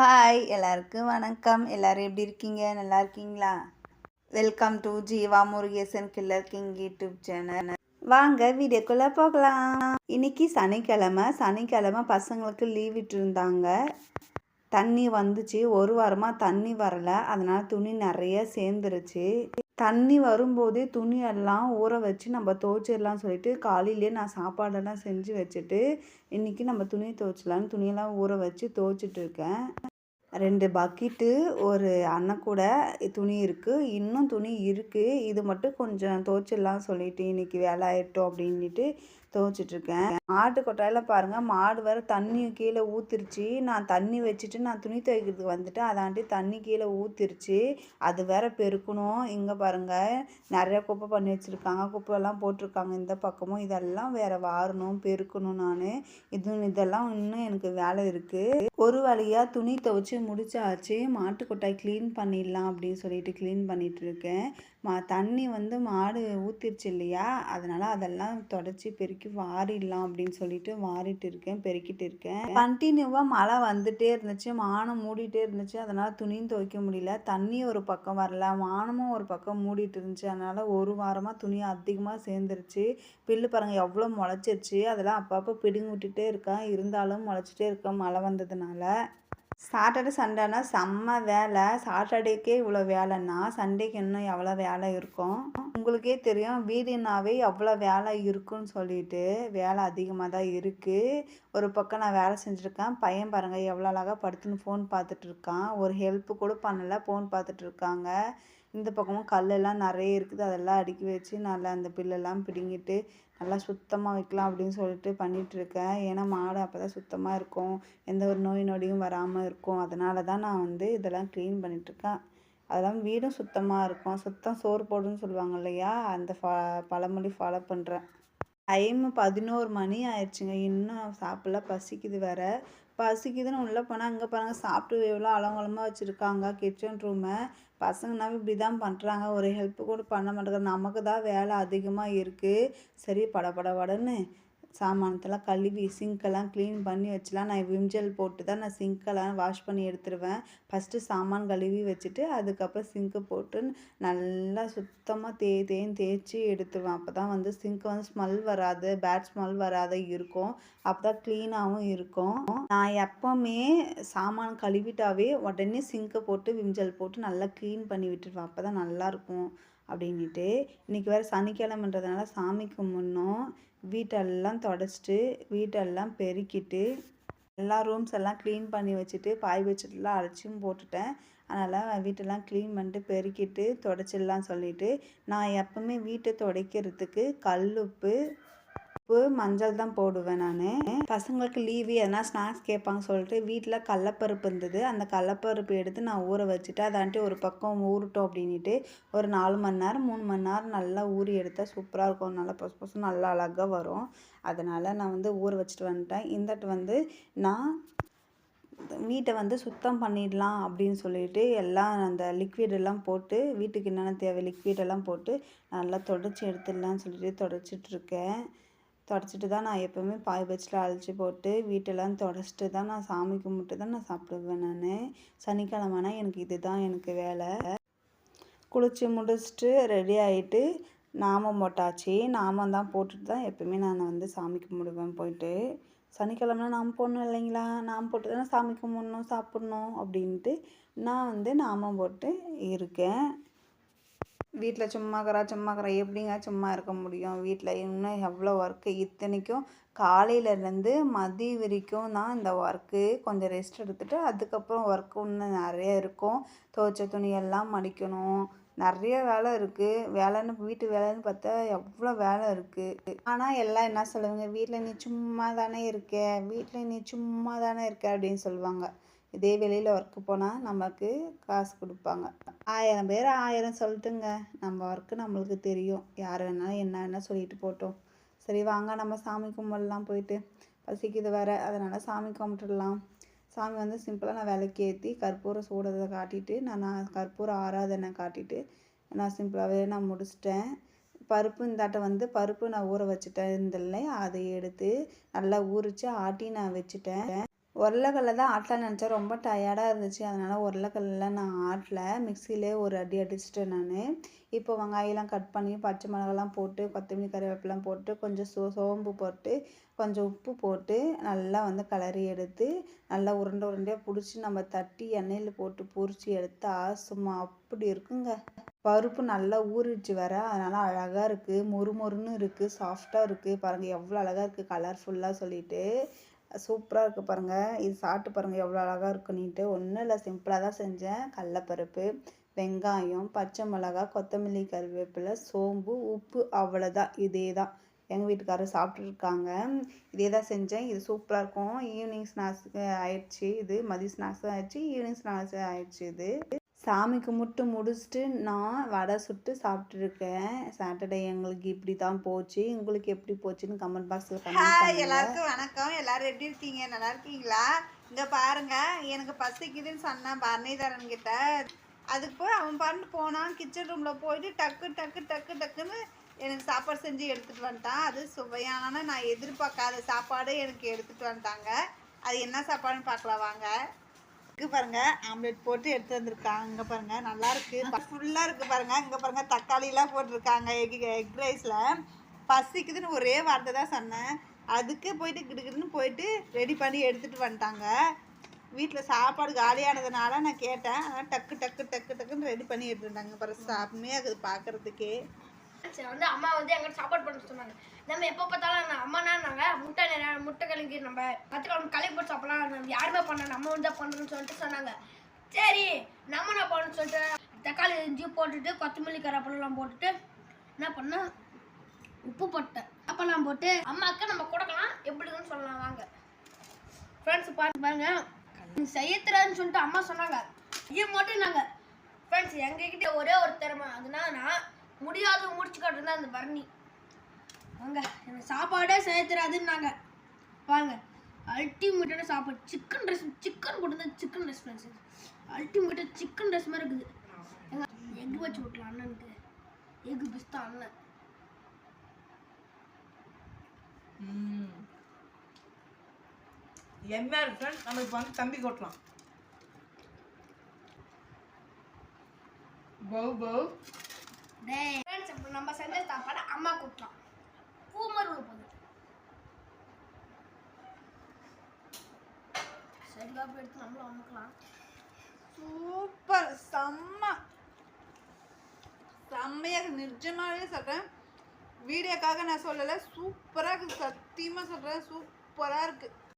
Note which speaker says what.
Speaker 1: hi எல்லாருக்கும் வணக்கம் எல்லோரும் எப்படி இருக்கீங்க நல்லா இருக்கீங்களா welcome to Jeeva Murugesan killer king YouTube channel வாங்க வீடியோக்குள்ளே போகலாம் இன்னைக்கு சனிக்கிழமை சனிக்கிழமை பசங்களுக்கு லீவ் விட்டுருந்தாங்க தண்ணி வந்துச்சு ஒரு வாரமாக தண்ணி வரலை அதனால் துணி நிறைய சேர்ந்துருச்சு தண்ணி வரும்போதே துணியெல்லாம் ஊற வச்சு நம்ம துவைச்சிடலாம் சொல்லிட்டு காலையிலேயே நான் சாப்பாடெல்லாம் செஞ்சு வச்சுட்டு இன்றைக்கி நம்ம துணி துவைச்சலான்னு துணியெல்லாம் ஊற வச்சு துவைச்சிட்டு இருக்கேன் ரெண்டு பக்கெட்டு ஒரு அன்னக்கூடை துணி இருக்குது இன்னும் துணி இருக்குது இது மட்டும் கொஞ்சம் துவைச்சிடலாம் சொல்லிவிட்டு இன்றைக்கி வேலை ஆகிட்டும் அப்படின்னுட்டு துவைச்சிட்ருக்கேன் மாட்டு கொட்டாயில் பாருங்கள் மாடு வேறு தண்ணி கீழே ஊற்றிருச்சு நான் தண்ணி வச்சுட்டு நான் துணி துவைக்கிறதுக்கு வந்துட்டு அதாண்டி தண்ணி கீழே ஊற்றிருச்சு அது வேற பெருக்கணும் இங்கே பாருங்கள் நிறைய குப்பை பண்ணி வச்சுருக்காங்க குப்பையெல்லாம் போட்டிருக்காங்க இந்த பக்கமும் இதெல்லாம் வேற வாரணும் பெருக்கணும் நான் இது இதெல்லாம் இன்னும் எனக்கு வேலை இருக்குது ஒரு வழியாக துணி துவைச்சி முடிச்சாச்சு மாட்டு கொட்டாய் க்ளீன் பண்ணிடலாம் அப்படின்னு சொல்லிட்டு க்ளீன் பண்ணிகிட்டு இருக்கேன் மா தண்ணி வந்து மாடு ஊற்றிருச்சு இல்லையா அதனால் அதெல்லாம் தொடச்சி பெருக்கி இன்னைக்கு வாரிடலாம் அப்படின்னு சொல்லிட்டு வாரிட்டு இருக்கேன் பெருக்கிட்டு இருக்கேன் கண்டினியூவாக மழை வந்துட்டே இருந்துச்சு வானம் மூடிட்டே இருந்துச்சு அதனால் துணியும் துவைக்க முடியல தண்ணி ஒரு பக்கம் வரல வானமும் ஒரு பக்கம் மூடிட்டு இருந்துச்சு அதனால் ஒரு வாரமாக துணி அதிகமாக சேர்ந்துருச்சு பில்லு பாருங்க எவ்வளோ முளைச்சிருச்சு அதெல்லாம் அப்பப்போ பிடுங்கி விட்டுட்டே இருக்கேன் இருந்தாலும் முளைச்சிட்டே இருக்கேன் மழை வந்ததுனால சாட்டர்டே சண்டேனா செம்ம வேலை சாட்டர்டேக்கே இவ்வளோ வேலைன்னா சண்டேக்கு இன்னும் எவ்வளோ வேலை இருக்கும் உங்களுக்கே தெரியும் வீடுனாவே எவ்வளோ வேலை இருக்குன்னு சொல்லிட்டு வேலை அதிகமாக தான் இருக்குது ஒரு பக்கம் நான் வேலை செஞ்சுருக்கேன் பையன் பாருங்கள் எவ்வளோ அழகாக படுத்துன்னு ஃபோன் பார்த்துட்டு இருக்கான் ஒரு ஹெல்ப் கூட பண்ணலை ஃபோன் பார்த்துட்டு இருக்காங்க இந்த பக்கமும் கல்லெல்லாம் நிறைய இருக்குது அதெல்லாம் அடுக்கி வச்சு நல்லா அந்த பில்லெல்லாம் பிடுங்கிட்டு நல்லா சுத்தமாக வைக்கலாம் அப்படின்னு சொல்லிட்டு பண்ணிகிட்ருக்கேன் ஏன்னா மாடு அப்போ தான் சுத்தமாக இருக்கும் எந்த ஒரு நோய் நொடியும் வராமல் இருக்கும் அதனால தான் நான் வந்து இதெல்லாம் க்ளீன் பண்ணிகிட்ருக்கேன் அதெல்லாம் வீடும் சுத்தமாக இருக்கும் சுத்தம் சோறு போடுன்னு சொல்லுவாங்க இல்லையா அந்த ஃபா பழமொழி ஃபாலோ பண்ணுறேன் டைம் பதினோரு மணி ஆயிடுச்சுங்க இன்னும் சாப்பிடல பசிக்குது வேற பசிக்குதுன்னு உள்ளே போனால் அங்கே பாருங்கள் சாப்பிட்டு எவ்வளோ அலங்கலமாக வச்சுருக்காங்க கிச்சன் ரூமை பசங்கனாவே இப்படி தான் பண்ணுறாங்க ஒரு ஹெல்ப் கூட பண்ண மாட்டேங்கிறாங்க நமக்கு தான் வேலை அதிகமாக இருக்குது சரி படபடபடன்னு சாமானத்தெல்லாம் கழுவி சிங்க்கெல்லாம் க்ளீன் பண்ணி வச்சுலாம் நான் விம் ஜெல் போட்டு தான் நான் சிங்க்கெல்லாம் வாஷ் பண்ணி எடுத்துருவேன் ஃபஸ்ட்டு சாமான் கழுவி வச்சுட்டு அதுக்கப்புறம் சிங்க்கு போட்டு நல்லா சுத்தமாக தே தேன் தேய்ச்சி எடுத்துருவேன் அப்போ தான் வந்து சிங்க்கு வந்து ஸ்மெல் வராது பேட் ஸ்மெல் வராத இருக்கும் அப்போ தான் க்ளீனாகவும் இருக்கும் நான் எப்போவுமே சாமான் கழுவிட்டாவே உடனே சிங்க்கை போட்டு விம் ஜெல் போட்டு நல்லா க்ளீன் பண்ணி விட்டுருவேன் அப்போ தான் நல்லாயிருக்கும் அப்படின்ட்டு இன்றைக்கி வேறு சனிக்கிழமன்றதுனால சாமிக்கு முன்னும் வீட்டெல்லாம் தொடச்சிட்டு வீட்டெல்லாம் பெருக்கிட்டு எல்லா ரூம்ஸ் எல்லாம் க்ளீன் பண்ணி வச்சுட்டு பாய் வச்சுட்டுலாம் அழைச்சியும் போட்டுட்டேன் அதனால் வீட்டெல்லாம் க்ளீன் பண்ணிட்டு பெருக்கிட்டு தொடச்சிடலாம் சொல்லிவிட்டு நான் எப்போவுமே வீட்டை துடைக்கிறதுக்கு கல்லுப்பு உப்பு மஞ்சள் தான் போடுவேன் நான் பசங்களுக்கு லீவு எதனா ஸ்நாக்ஸ் கேட்பாங்க சொல்லிட்டு வீட்டில் கடலப்பருப்பு இருந்தது அந்த கடலப்பருப்பு எடுத்து நான் ஊற வச்சுட்டு அதான்ட்டு ஒரு பக்கம் ஊறட்டும் அப்படின்ட்டு ஒரு நாலு மணி நேரம் மூணு மணி நேரம் நல்லா ஊறி எடுத்தால் சூப்பராக இருக்கும் நல்லா பொசு பொசு நல்லா அழகாக வரும் அதனால் நான் வந்து ஊற வச்சுட்டு வந்துட்டேன் இந்தட்டு வந்து நான் வீட்டை வந்து சுத்தம் பண்ணிடலாம் அப்படின்னு சொல்லிட்டு எல்லாம் அந்த லிக்விடெல்லாம் போட்டு வீட்டுக்கு என்னென்ன தேவை லிக்விடெல்லாம் போட்டு நல்லா தொடச்சி எடுத்துடலாம்னு சொல்லிட்டு தொடச்சிட்ருக்கேன் தொடச்சிட்டு தான் நான் எப்போவுமே பாய் பச்சில் அழைச்சி போட்டு வீட்டெல்லாம் தொடச்சிட்டு தான் நான் சாமி கும்பிட்டு தான் நான் சாப்பிடுவேன் நான் சனிக்கிழமைனா எனக்கு இது தான் எனக்கு வேலை குளித்து முடிச்சுட்டு ரெடி ஆகிட்டு நாமம் போட்டாச்சு நாமம் தான் போட்டுட்டு தான் எப்பவுமே நான் வந்து சாமி கும்பிடுவேன் போயிட்டு சனிக்கிழமை நாம் போடணும் இல்லைங்களா நாம் போட்டு தானே சாமி கும்பிடணும் சாப்பிட்ணும் அப்படின்ட்டு நான் வந்து நாமம் போட்டு இருக்கேன் வீட்டில் சும்மா சும்மா இருக்கிறா எப்படிங்க சும்மா இருக்க முடியும் வீட்டில் இன்னும் எவ்வளோ ஒர்க்கு இத்தனைக்கும் காலையிலேருந்து மதி வரைக்கும் தான் இந்த ஒர்க்கு கொஞ்சம் ரெஸ்ட் எடுத்துகிட்டு அதுக்கப்புறம் ஒர்க்கு இன்னும் நிறைய இருக்கும் துவைச்ச துணியெல்லாம் மடிக்கணும் நிறைய வேலை இருக்குது வேலைன்னு வீட்டு வேலைன்னு பார்த்தா எவ்வளோ வேலை இருக்குது ஆனால் எல்லாம் என்ன சொல்லுவாங்க வீட்டில் நீ சும்மா தானே இருக்க வீட்டில் நீ சும்மா தானே இருக்க அப்படின்னு சொல்லுவாங்க இதே வெளியில் ஒர்க்கு போனால் நமக்கு காசு கொடுப்பாங்க ஆயிரம் பேர் ஆயிரம் சொல்லட்டுங்க நம்ம ஒர்க்கு நம்மளுக்கு தெரியும் யார் வேணாலும் என்ன வேணால் சொல்லிட்டு போட்டோம் சரி வாங்க நம்ம சாமி கும்பிடலாம் போயிட்டு பசிக்குது வர அதனால் சாமி கும்பிட்டுடலாம் சாமி வந்து சிம்பிளாக நான் விளக்கி ஏற்றி கற்பூரம் சூடத்தை காட்டிட்டு நான் நான் கற்பூரம் ஆராதனை காட்டிட்டு நான் சிம்பிளாகவே நான் முடிச்சிட்டேன் பருப்பு இந்தாட்ட வந்து பருப்பு நான் ஊற வச்சுட்டேன் இருந்தில்ல அதை எடுத்து நல்லா ஊறிச்சு ஆட்டி நான் வச்சுட்டேன் உருளைக்கல்ல தான் ஆட்டலாம் நினச்சேன் ரொம்ப டயர்டாக இருந்துச்சு அதனால் உருளைக்கல்லாம் நான் ஆட்டல மிக்சியிலே ஒரு அடி அடிச்சிட்டேன் நான் இப்போ வெங்காயம்லாம் கட் பண்ணி பச்சை மிளகாலாம் போட்டு கொத்தமல்லி கருவேப்பிலாம் போட்டு கொஞ்சம் சோ சோம்பு போட்டு கொஞ்சம் உப்பு போட்டு நல்லா வந்து கலரி எடுத்து நல்லா உருண்டை உருண்டையாக பிடிச்சி நம்ம தட்டி எண்ணெயில் போட்டு பொறிச்சி எடுத்தா சும்மா அப்படி இருக்குங்க பருப்பு நல்லா ஊறிடுச்சு வர அதனால் அழகாக இருக்குது மொறு மொறுன்னு இருக்குது சாஃப்டாக இருக்குது பாருங்கள் எவ்வளோ அழகாக இருக்குது கலர்ஃபுல்லாக சொல்லிட்டு சூப்பராக இருக்குது பாருங்கள் இது சாப்பிட்டு பாருங்கள் எவ்வளோ அழகாக இருக்குன்னு ஒன்றும் இல்லை சிம்பிளாக தான் செஞ்சேன் கடலப்பருப்பு வெங்காயம் பச்சை மிளகா கொத்தமல்லி கருவேப்பிலை சோம்பு உப்பு அவ்வளோதான் இதே தான் எங்கள் வீட்டுக்காரர் சாப்பிட்ருக்காங்க இதே தான் செஞ்சேன் இது சூப்பராக இருக்கும் ஈவினிங் ஸ்நாக்ஸ் ஆயிடுச்சு இது மதிய ஸ்நாக்ஸும் ஆயிடுச்சு ஈவினிங் ஸ்நாக்ஸும் ஆயிடுச்சு இது சாமி கும்பிட்டு முடிச்சுட்டு நான் வடை சுட்டு சாப்பிட்ருக்கேன் சாட்டர்டே எங்களுக்கு இப்படி தான் போச்சு உங்களுக்கு எப்படி போச்சுன்னு கமெண்ட்
Speaker 2: பாக்ஸில் எல்லாருக்கும் வணக்கம் எல்லாரும் எப்படி இருக்கீங்க நல்லா இருக்கீங்களா இங்கே பாருங்கள் எனக்கு பசிக்குதுன்னு சொன்னான் பரணிதரன் கிட்ட அதுக்கு போய் அவன் பாருன்னு போனான் கிச்சன் ரூமில் போயிட்டு டக்கு டக்கு டக்கு டக்குன்னு எனக்கு சாப்பாடு செஞ்சு எடுத்துகிட்டு வந்துட்டான் அது சுவையான நான் எதிர்பார்க்காத சாப்பாடு எனக்கு எடுத்துகிட்டு வந்துட்டாங்க அது என்ன சாப்பாடுன்னு பார்க்கலாம் வாங்க இருக்கு பாருங்கள் ஆம்லெட் போட்டு எடுத்து வந்திருக்காங்க நல்லா பாருங்கள் நல்லாயிருக்கு ஃபுல்லாக இருக்குது பாருங்கள் இங்கே பாருங்கள் எல்லாம் போட்டிருக்காங்க எக் எக் ரைஸில் பசிக்குதுன்னு ஒரே வார்த்தை தான் சொன்னேன் அதுக்கே போயிட்டு கிடுக்கிடுன்னு போயிட்டு ரெடி பண்ணி எடுத்துகிட்டு வந்துட்டாங்க வீட்டில் சாப்பாடு காலியானதுனால நான் கேட்டேன் ஆனால் டக்கு டக்கு டக்கு டக்குன்னு ரெடி பண்ணி எடுத்துருந்தாங்க பாருங்க சாப்பிடுமே அது பார்க்கறதுக்கே
Speaker 3: வந்து அம்மா வந்து எங்கிட்ட சாப்பாடு பண்ண சொன்னாங்க நம்ம எப்போ பார்த்தாலும் நான் அம்மானா நாங்கள் முட்டை நிறைய முட்டை கலங்கி நம்ம பத்திரம் களை போட்டு சாப்பிடலாம் யாருமே பண்ண நம்ம வந்து பண்ணணும்னு சொல்லிட்டு சொன்னாங்க சரி நம்ம என்ன பண்ணணும் சொல்லிட்டு தக்காளி இஞ்சி போட்டுட்டு கொத்தமல்லி கருவேப்பிலாம் போட்டுட்டு என்ன பண்ணோம் உப்பு போட்டேன் அப்பெல்லாம் போட்டு அம்மாவுக்கு நம்ம கொடுக்கலாம் எப்படி சொல்லலாம் வாங்க ஃப்ரெண்ட்ஸ் பார்த்து பாருங்க செய்யத்துறதுன்னு சொல்லிட்டு அம்மா சொன்னாங்க இது மட்டும் நாங்கள் ஃப்ரெண்ட்ஸ் எங்ககிட்ட ஒரே ஒரு திறமை அதுனா நான் முடியாத முடிச்சு காட்டுறது அந்த பரணி வாங்க எனக்கு சாப்பாடே செய்ய தெரியாதுன்னாங்க வாங்க அல்டிமேட்டான சாப்பாடு சிக்கன் ரைஸ் சிக்கன் போட்டு சிக்கன் ரைஸ் ஃப்ரெண்ட்ஸ் அல்டிமேட்டாக சிக்கன் ரைஸ் மாதிரி இருக்குது எங்க எக் வச்சு விட்டலாம் அண்ணனுக்கு எக் பிஸ்தா அண்ணன்
Speaker 4: எம்மா இருக்கு நம்ம இப்போ வந்து தம்பி கொட்டலாம் பௌ பௌ
Speaker 3: டே ஃப்ரெண்ட்ஸ் நம்ம செஞ்ச சாப்பாடு அம்மா கூட்டலாம் பூ மாதிரி ஒன்று எடுத்து நம்மளும் அமுக்கலாம்
Speaker 4: சூப்பர் செம்ம செம்மையாக நிஜமாகவே சொல்கிறேன் வீடியோக்காக நான் சொல்லலை சூப்பராக சத்தியமாக சொல்கிறேன் சூப்பராக இருக்குது